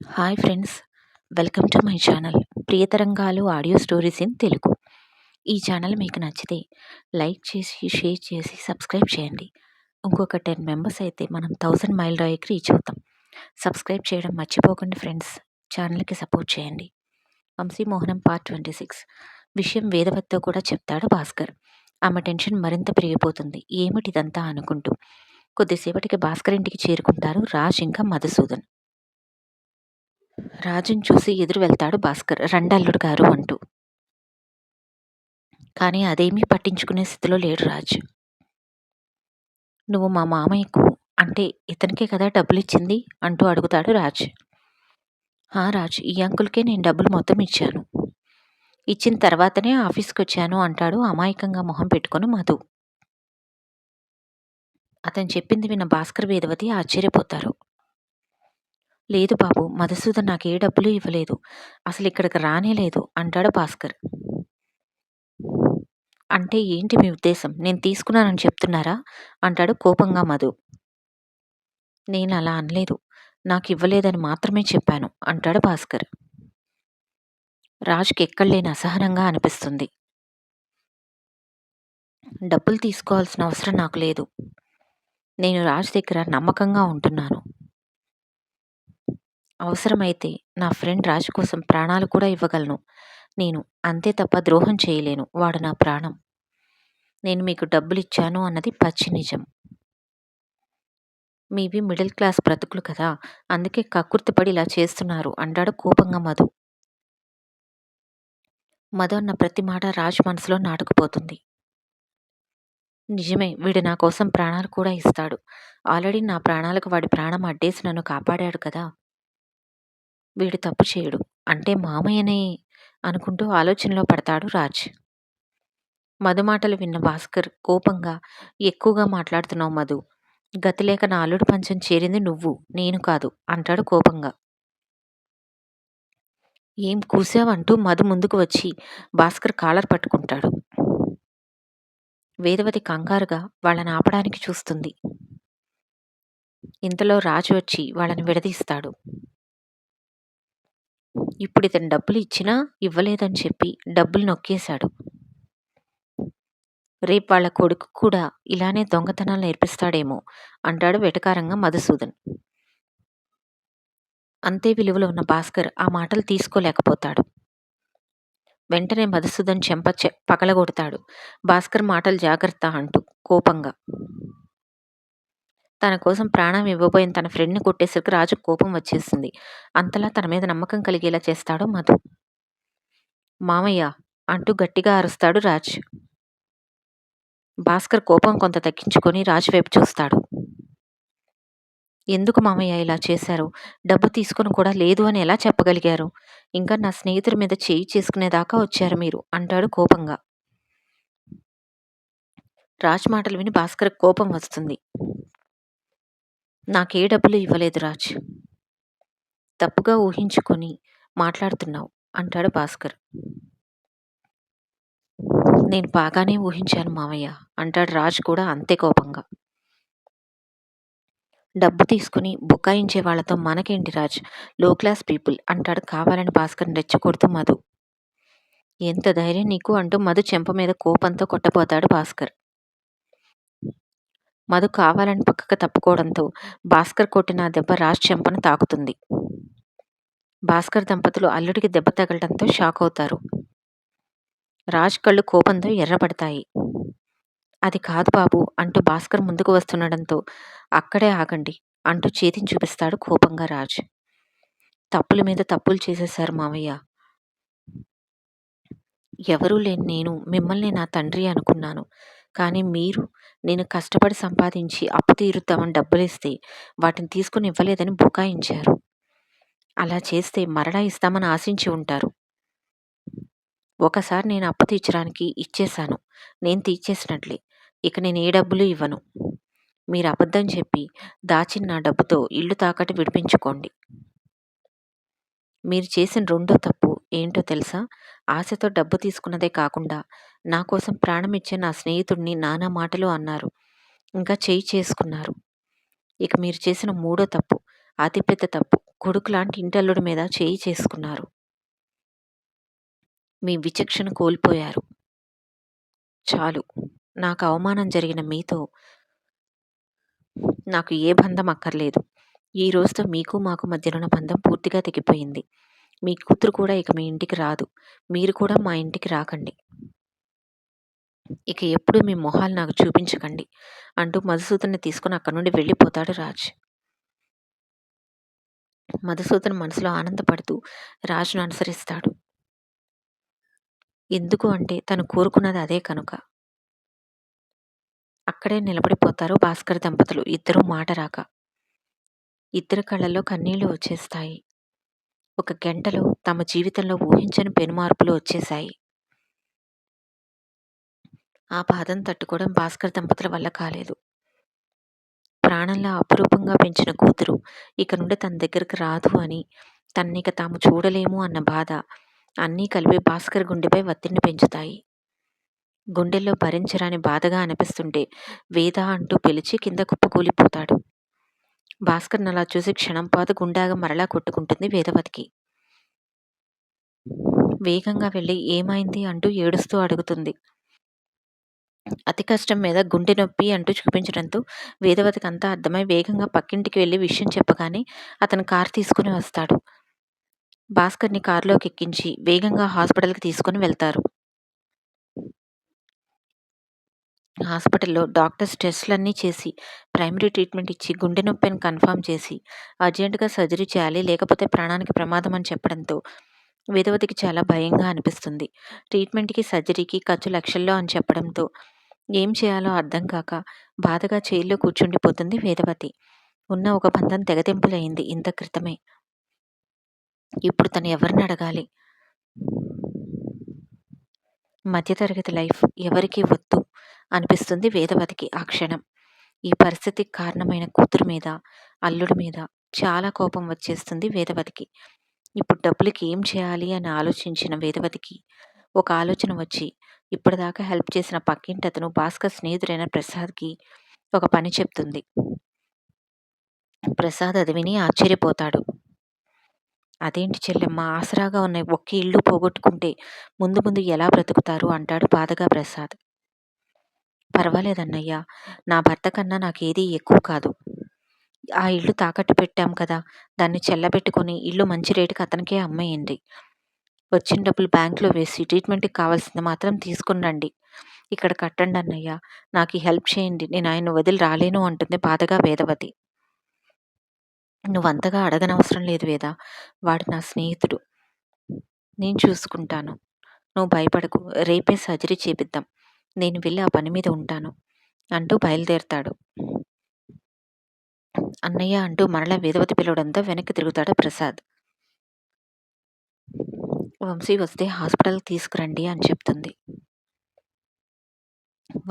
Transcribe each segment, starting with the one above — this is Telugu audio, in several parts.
Hi friends welcome to my channel Priyatarangalu audio stories in Telugu ఈ ఛానల్ మీకు నచ్చితే లైక్ చేసి షేర్ చేసి సబ్స్క్రైబ్ చేయండి. ఇంకొక టెన్ మెంబర్స్ అయితే మనం థౌజండ్ మైల్ రాయికి రీచ్ అవుతాం. సబ్స్క్రైబ్ చేయడం మర్చిపోకండి ఫ్రెండ్స్ ఛానల్కి సపోర్ట్ చేయండి. Vamsi Mohanam part twenty six విషయం వేదవత్తో కూడా చెప్తాడు భాస్కర్. ఆమె టెన్షన్ మరింత పెరిగిపోతుంది. ఏమిటిదంతా అనుకుంటూ కొద్దిసేపటికి భాస్కర్ ఇంటికి చేరుకుంటారు రాజ్ ఇంకా మధుసూదన్. రాజుని చూసి ఎదురు వెళ్తాడు భాస్కర్. రండల్లుడు గారు అంటూ. కానీ అదేమీ పట్టించుకునే స్థితిలో లేడు రాజు. నువ్వు మా మామయ్యకు అంటే ఇతనికే కదా డబ్బులు ఇచ్చింది అంటూ అడుగుతాడు రాజ్. ఆ రాజ్ ఈ అంకుల్కే నేను డబ్బులు మొత్తం ఇచ్చాను. ఇచ్చిన తర్వాతనే ఆఫీస్కి వచ్చాను అంటాడు అమాయకంగా మొహం పెట్టుకొని మధు. అతను చెప్పింది విన్న భాస్కర్ వేదవతి ఆశ్చర్యపోతారు. లేదు బాబు మధుసూదన్ నాకు ఏ డబ్బులు ఇవ్వలేదు. అసలు ఇక్కడికి రానే లేదు అంటాడు భాస్కర్. అంటే ఏంటి మీ ఉద్దేశం? నేను తీసుకున్నానని చెప్తున్నారా? అంటాడు కోపంగా మధు. నేను అలా అనలేదు. నాకు ఇవ్వలేదని మాత్రమే చెప్పాను అంటాడు భాస్కర్. రాజుకి ఎక్కడలేని అసహనంగా అనిపిస్తుంది. డబ్బులు తీసుకోవాల్సిన అవసరం నాకు లేదు. నేను రాజు దగ్గర నమ్మకంగా ఉంటున్నాను. అవసరమైతే నా ఫ్రెండ్ రాజు కోసం ప్రాణాలు కూడా ఇవ్వగలను. నేను అంతే తప్ప ద్రోహం చేయలేను. వాడు నా ప్రాణం. నేను మీకు డబ్బులు ఇచ్చాను అన్నది పచ్చి నిజం. మీవి మిడిల్ క్లాస్ బ్రతుకులు కదా. అందుకే కక్కుర్తిపడి ఇలా చేస్తున్నారు. అన్నాడు కోపంగా మధు. మధు అన్న ప్రతి మాట రాజు మనసులో నాటుకుపోతుంది. నిజమే వీడు నా కోసం ప్రాణాలు కూడా ఇస్తాడు. ఆల్రెడీ నా ప్రాణాలకు వాడి ప్రాణం అడ్డేసి నన్ను కాపాడాడు కదా. వీడు తప్పు చేయడు. అంటే మామయ్యనే అనుకుంటూ ఆలోచనలో పడతాడు రాజ్. మధు మాటలు విన్న భాస్కర్ కోపంగా ఎక్కువగా మాట్లాడుతున్నావు మధు. గతిలేక నా అల్లుడు పంచం చేరింది నువ్వు నేను కాదు అంటాడు కోపంగా. ఏం కూసావంటూ మధు ముందుకు వచ్చి భాస్కర్ కాలర్ పట్టుకుంటాడు. వేదవతి కంగారుగా వాళ్ళని ఆపడానికి చూస్తుంది. ఇంతలో రాజు వచ్చి వాళ్ళని విడదీస్తాడు. ఇప్పుడు ఇతను డబ్బులు ఇచ్చినా ఇవ్వలేదని చెప్పి డబ్బులు నొక్కేశాడు. రేపు వాళ్ళ కొడుకు కూడా ఇలానే దొంగతనాలు నేర్పిస్తాడేమో అంటాడు వెటకారంగా మధుసూదన్. అంతే విలువలో ఉన్న భాస్కర్ ఆ మాటలు తీసుకోలేకపోతాడు. వెంటనే మధుసూదన్ చెంప చె పగలగొడతాడు. భాస్కర్ మాటలు జాగ్రత్త అంటూ కోపంగా. తన కోసం ప్రాణం ఇవ్వబోయిన తన ఫ్రెండ్ని కొట్టేసరికి రాజు కోపం వచ్చేసింది. అంతలా తన మీద నమ్మకం కలిగేలా చేస్తాడు మధు. మామయ్య అంటూ గట్టిగా అరుస్తాడు రాజ్. భాస్కర్ కోపం కొంత తగ్గించుకొని రాజు వైపు చూస్తాడు. ఎందుకు మామయ్య ఇలా చేశారు? డబ్బు తీసుకుని కూడా లేదు అని ఎలా చెప్పగలిగారు? ఇంకా నా స్నేహితుడి మీద చేయి చేసుకునేదాకా వచ్చారు మీరు అంటాడు కోపంగా. రాజ్ మాటలు విని భాస్కర్ కోపం వస్తుంది. నాకే డబ్బులు ఇవ్వలేదు రాజ్. తప్పుగా ఊహించుకొని మాట్లాడుతున్నావు అంటాడు భాస్కర్. నేను బాగానే ఊహించాను మామయ్య అంటాడు రాజ్ కూడా అంతే కోపంగా. డబ్బు తీసుకుని బుకాయించే వాళ్ళతో మనకేంటి రాజ్? లో క్లాస్ పీపుల్ అంటాడు కావాలని భాస్కర్ రెచ్చగొడుతూ మధు. ఎంత ధైర్యం నీకు అంటూ మధు చెంప మీద కోపంతో కొట్టబోతాడు భాస్కర్. మధు కావాలని పక్కకు తప్పుకోవడంతో భాస్కర్ కొట్టిన దెబ్బ రాజ్ చెంపను తాకుతుంది. భాస్కర్ దంపతులు అల్లుడికి దెబ్బ తగలడంతో షాక్ అవుతారు. రాజ్ కళ్ళు కోపంతో ఎర్రబడతాయి. అది కాదు బాబు అంటూ భాస్కర్ ముందుకు వస్తుండడంతో అక్కడే ఆగండి అంటూ చేతిని చూపిస్తాడు కోపంగా రాజ్. తప్పుల మీద తప్పులు చేసేశారు మావయ్య ఎవరూ లేని నేను మిమ్మల్ని నా తండ్రి అనుకున్నాను. కానీ మీరు నేను కష్టపడి సంపాదించి అప్పు తీరుద్దామని డబ్బులిస్తే వాటిని తీసుకుని ఇవ్వలేదని బుకాయించారు. అలా చేస్తే మరలా ఇస్తామని ఆశించి ఉంటారు. ఒకసారి నేను అప్పు తీర్చడానికి ఇచ్చేశాను. నేను తీర్చేసినట్లే. ఇక నేను ఏ డబ్బులు ఇవ్వను. మీరు అబద్ధం చెప్పి దాచిన నా డబ్బుతో ఇల్లు తాకట్టు విడిపించుకోండి. మీరు చేసిన రెండో తప్పు ఏంటో తెలుసా? ఆశతో డబ్బు తీసుకున్నదే కాకుండా నా కోసం ప్రాణం ఇచ్చే నా స్నేహితుడిని నానా మాటలు అన్నారు. ఇంకా చేయి చేసుకున్నారు. ఇక మీరు చేసిన మూడో తప్పు అతిపెద్ద తప్పు కొడుకు లాంటి ఇంటల్లుడి మీద చేయి చేసుకున్నారు. మీ విచక్షణ కోల్పోయారు. చాలు నాకు అవమానం జరిగిన మీతో నాకు ఏ బంధం అక్కర్లేదు. ఈ రోజుతో మీకు మాకు మధ్యనున్న బంధం పూర్తిగా తెగిపోయింది. మీ కూతురు కూడా ఇక మీ ఇంటికి రాదు. మీరు కూడా మా ఇంటికి రాకండి. ఇక ఎప్పుడు మీ మొహాలు నాకు చూపించకండి అంటూ మధుసూదన్ని తీసుకుని అక్కడి నుండి వెళ్ళిపోతాడు రాజ్. మధుసూదన్ మనసులో ఆనందపడుతూ రాజును అనుసరిస్తాడు. ఎందుకు అంటే తను కోరుకున్నది అదే కనుక. అక్కడే నిలబడిపోతారు భాస్కర్ దంపతులు. ఇద్దరూ మాట రాక. ఇద్దరు కళ్ళల్లో కన్నీళ్ళు వచ్చేస్తాయి. ఒక గంటలో తమ జీవితంలో ఊహించని పెనుమార్పులు వచ్చేశాయి. ఆ బాధను తట్టుకోవడం భాస్కర్ దంపతుల వల్ల కాలేదు. ప్రాణంలో అపురూపంగా పెంచిన కూతురు ఇక నుండి తన దగ్గరకు రాదు అని తన్నిక తాము చూడలేము అన్న బాధ అన్నీ కలిపి భాస్కర్ గుండెపై ఒత్తిడిని పెంచుతాయి. గుండెల్లో భరించరాని బాధగా అనిపిస్తుంటే వేద అంటూ పిలిచి కింద కుప్పకూలిపోతాడు. భాస్కర్ని అలా చూసి క్షణంపాటు గుండాగా మరలా కొట్టుకుంటుంది వేదవతికి. వేగంగా వెళ్ళి ఏమైంది అంటూ ఏడుస్తూ అడుగుతుంది. అతి కష్టం మీద గుండె నొప్పి అంటూ చూపించడంతో వేదవతికి అంతా అర్థమై వేగంగా పక్కింటికి వెళ్ళి విషయం చెప్పగానే అతను కారు తీసుకుని వస్తాడు. భాస్కర్ని కారులోకి ఎక్కించి వేగంగా హాస్పిటల్కి తీసుకుని వెళ్తారు. హాస్పిటల్లో డాక్టర్స్ టెస్టులన్నీ చేసి ప్రైమరీ ట్రీట్మెంట్ ఇచ్చి గుండె నొప్పిని కన్ఫామ్ చేసి అర్జెంటుగా సర్జరీ చేయాలి లేకపోతే ప్రాణానికి ప్రమాదం అని చెప్పడంతో వేదవతికి చాలా భయంగా అనిపిస్తుంది. ట్రీట్మెంట్కి సర్జరీకి ఖర్చు లక్షల్లో అని చెప్పడంతో ఏం చేయాలో అర్థం కాక బాధగా చైల్లో కూర్చుండిపోతుంది వేదవతి. ఉన్న ఒక బంధం తెగతింపులైంది ఇంత క్రితమే. ఇప్పుడు తను ఎవరిని అడగాలి? మధ్యతరగతి లైఫ్ ఎవరికి వద్దు. అనిపిస్తుంది వేదవతికి ఆ క్షణం. ఈ పరిస్థితికి కారణమైన కూతురు మీద అల్లుడి మీద చాలా కోపం వచ్చేస్తుంది వేదవతికి ఇప్పుడు డబ్బులకి ఏం చేయాలి అని ఆలోచించిన వేదవతికి ఒక ఆలోచన వచ్చి ఇప్పటిదాకా హెల్ప్ చేసిన పక్కింటి అతను భాస్కర్ స్నేహితుడైన ప్రసాద్కి ఒక పని చెప్తుంది. ప్రసాద్ అది విని ఆశ్చర్యపోతాడు. అదేంటి చెల్లెమ్మ ఆసరాగా ఉన్న ఒక్క ఇల్లు పోగొట్టుకుంటే ముందు ముందు ఎలా బ్రతుకుతారు? అంటాడు బాధగా ప్రసాద్. పర్వాలేదన్నయ్యా. నా భర్త కన్నా నాకేదీ ఎక్కువ కాదు. ఆ ఇల్లు తాకట్టు పెట్టాం కదా దాన్ని చెల్లబెట్టుకుని ఇల్లు మంచి రేటుకి అతనికే అమ్మేయండి. వచ్చిన డబ్బులు బ్యాంకులో వేసి ట్రీట్మెంట్కి కావాల్సింది మాత్రం తీసుకుని రండి. ఇక్కడ కట్టండి అన్నయ్య. నాకు ఈ హెల్ప్ చేయండి. నేను ఆయన వదిలి రాలేను అంటుంది బాధగా వేదవతి. నువ్వంతగా అడగనవసరం లేదు వేద. వాడు నా స్నేహితుడు. నేను చూసుకుంటాను. నువ్వు భయపడకు. రేపే సర్జరీ చేపిద్దాం. నేను వెళ్ళి ఆ పని మీద ఉంటాను అంటూ బయలుదేరతాడు. అన్నయ్య అంటూ మరలా వేదవతి పిలవడంతో వెనక్కి తిరుగుతాడు ప్రసాద్. వంశీ వస్తే హాస్పిటల్కి తీసుకురండి అని చెప్తుంది.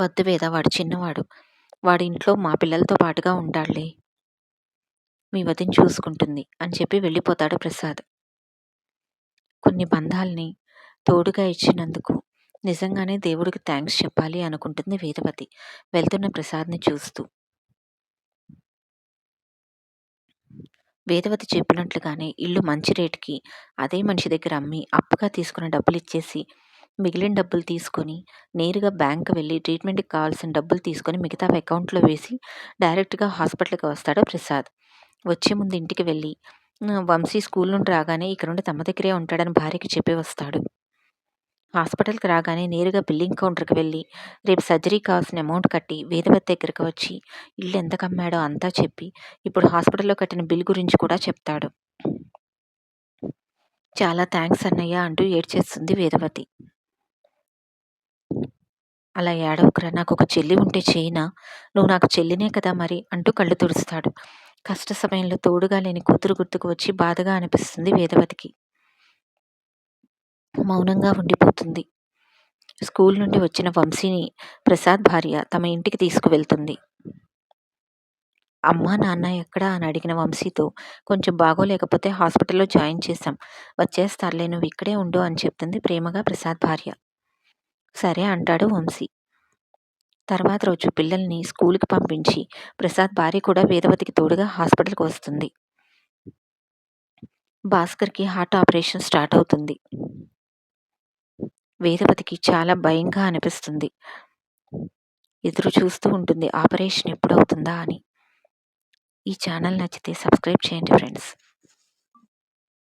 వద్దు వేద వాడు చిన్నవాడు. వాడి ఇంట్లో మా పిల్లలతో పాటుగా ఉంటాడులే. మీ వదిని చూసుకుంటుంది అని చెప్పి వెళ్ళిపోతాడు ప్రసాద్. కొన్ని బంధాల్ని తోడుగా ఇచ్చినందుకు నిజంగానే దేవుడికి థ్యాంక్స్ చెప్పాలి అనుకుంటుంది వేదవతి వెళ్తున్న ప్రసాద్ని చూస్తూ. వేదవతి చెప్పినట్లుగానే ఇల్లు మంచి రేటుకి అదే మనిషి దగ్గర అమ్మి అప్పుగా తీసుకున్న డబ్బులు ఇచ్చేసి మిగిలిన డబ్బులు తీసుకొని నేరుగా బ్యాంక్ వెళ్ళి ట్రీట్మెంట్కి కావాల్సిన డబ్బులు తీసుకొని మిగతా అకౌంట్లో వేసి డైరెక్ట్గా హాస్పిటల్కి వస్తాడు ప్రసాద్. వచ్చే ముందు ఇంటికి వెళ్ళి వంశీ స్కూల్ నుండి రాగానే ఇక్కడ నుండి తమ దగ్గరే ఉంటాడని భార్యకి చెప్పి వస్తాడు. హాస్పిటల్కి రాగానే నేరుగా బిల్లింగ్ కౌంటర్కి వెళ్ళి రేపు సర్జరీ కావాల్సిన అమౌంట్ కట్టి వేదవతి దగ్గరికి వచ్చి ఇల్లు ఎంత కమ్మాడో అంతా చెప్పి ఇప్పుడు హాస్పిటల్లో కట్టిన బిల్ గురించి కూడా చెప్తాడు. చాలా థ్యాంక్స్ అన్నయ్య అంటూ ఏడ్చేస్తుంది వేదవతి. అలా ఏడవకురా నాకు ఒక చెల్లి ఉంటే చేయినా నువ్వు నాకు చెల్లినే కదా మరి అంటూ కళ్ళు తుడుస్తాడు. కష్ట సమయంలో తోడుగా లేని కూతురు గుర్తుకు వచ్చి బాధగా అనిపిస్తుంది వేదవతికి. మౌనంగా ఉండిపోతుంది. స్కూల్ నుండి వచ్చిన వంశీని ప్రసాద్ భార్య తమ ఇంటికి తీసుకువెళ్తుంది. అమ్మ నాన్న ఎక్కడా? అని అడిగిన వంశీతో కొంచెం బాగోలేకపోతే హాస్పిటల్లో జాయిన్ చేశాం. వచ్చేస్తారులే నువ్వు ఇక్కడే ఉండు అని చెప్తుంది ప్రేమగా ప్రసాద్ భార్య. సరే అంటాడు వంశీ. తర్వాత రోజు పిల్లల్ని స్కూల్కి పంపించి ప్రసాద్ భార్య కూడా వేదవతికి తోడుగా హాస్పిటల్కి వస్తుంది. భాస్కర్‌కి హార్ట్ ఆపరేషన్ స్టార్ట్ అవుతుంది. వేదవతికి చాలా భయంగా అనిపిస్తుంది. ఎదురు చూస్తూ ఉంటుంది ఆపరేషన్ ఎప్పుడవుతుందా అని. ఈ ఛానల్ నచ్చితే సబ్స్క్రైబ్ చేయండి ఫ్రెండ్స్.